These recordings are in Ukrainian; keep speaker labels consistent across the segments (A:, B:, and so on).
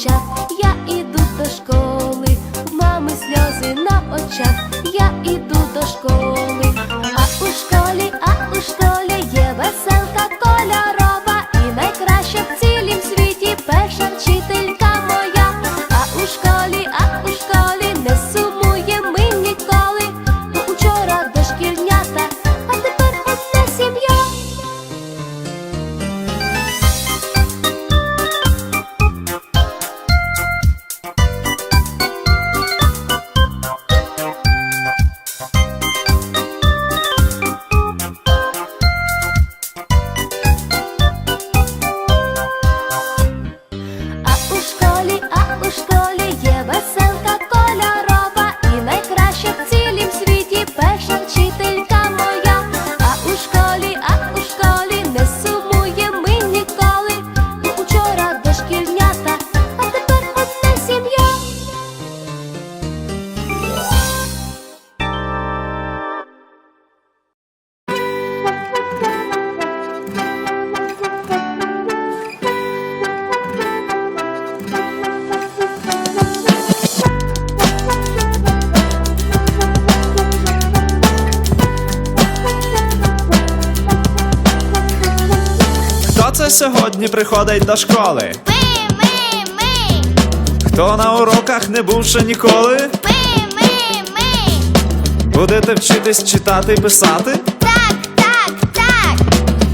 A: just எவச сьогодні приходить до школи?
B: Ми, ми, ми.
A: Хто на уроках не був ще ніколи?
B: Ми, ми, ми.
A: Будете вчитись читати і писати?
B: Так, так, так.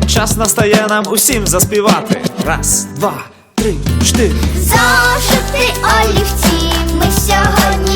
A: Час настає нам усім заспівати. Раз, два, три, чотири.
B: Зошити олівці ми сьогодні.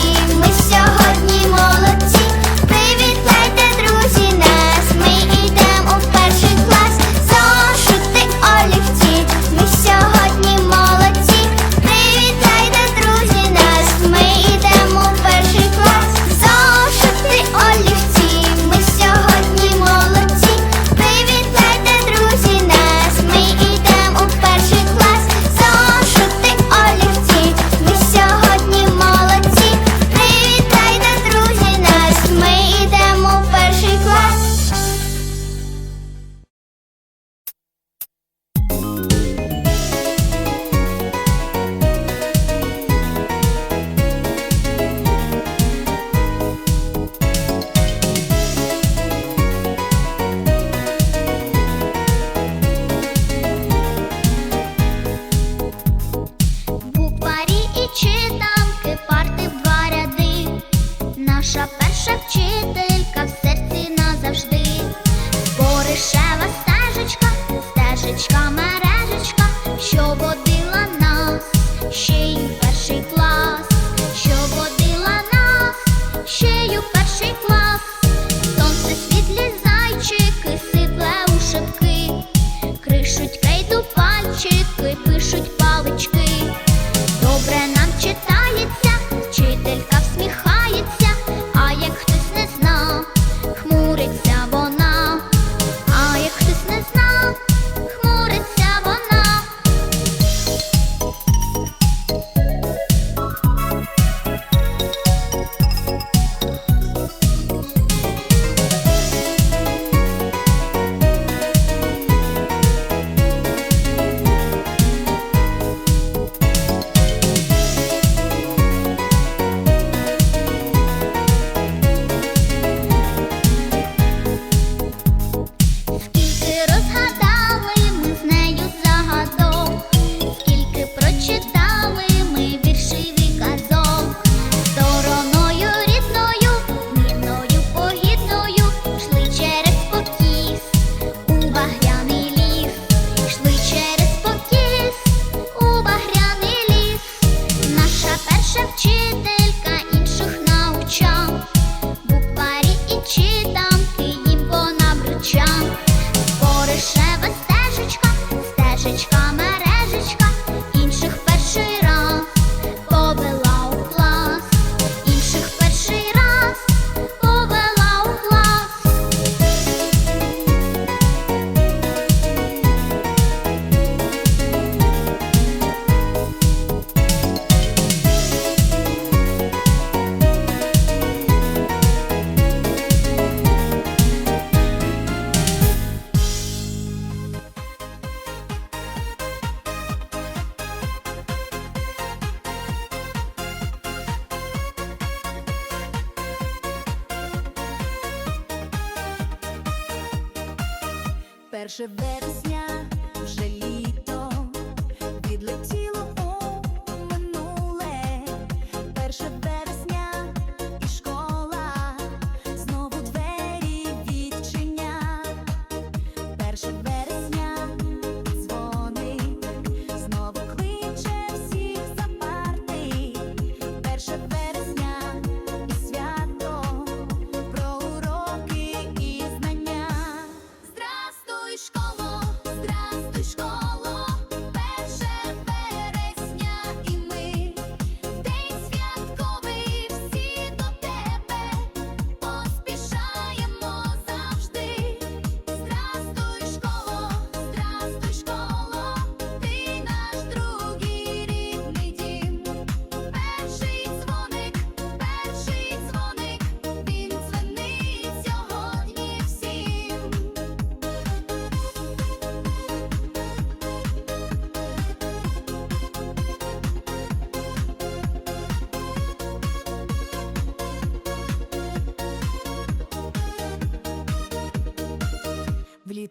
C: перше вересня.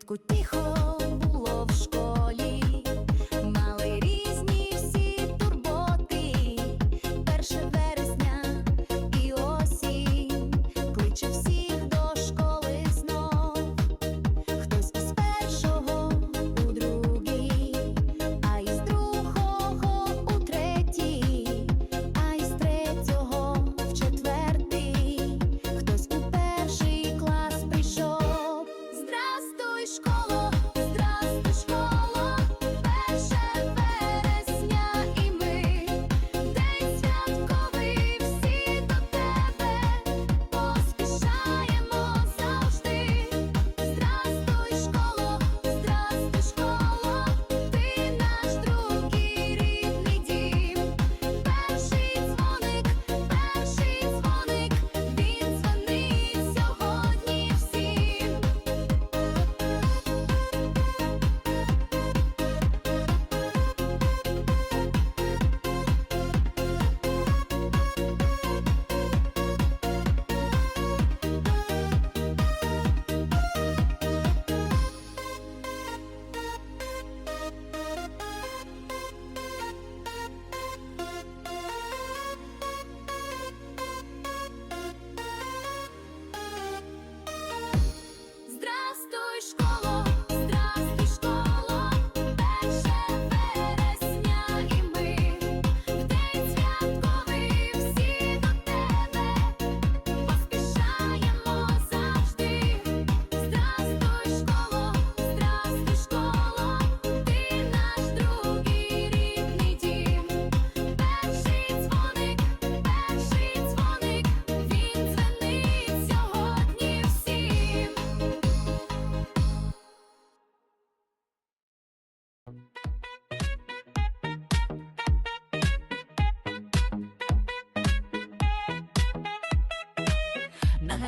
C: влітку тихо.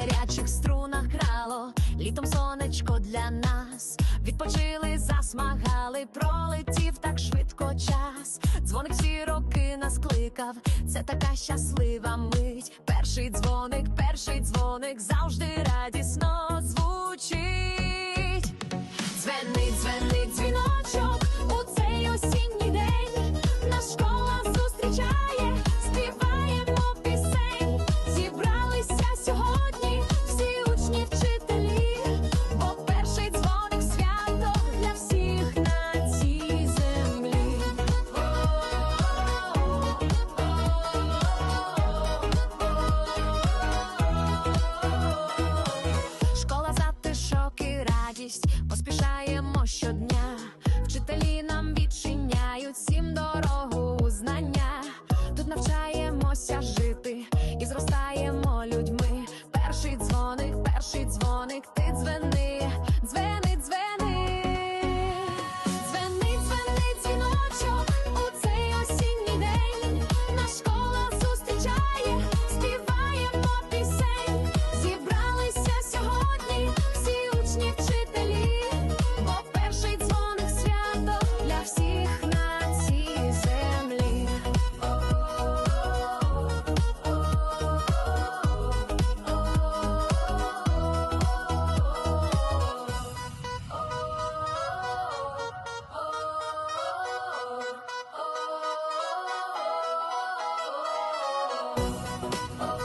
D: гарячих струнах грало, літом сонечко для нас. Відпочили, засмагали, пролетів так швидко час. Дзвоник всі роки нас кликав. Це така щаслива мить. Перший дзвоник, перший дзвоник завжди радісно звучить. oh.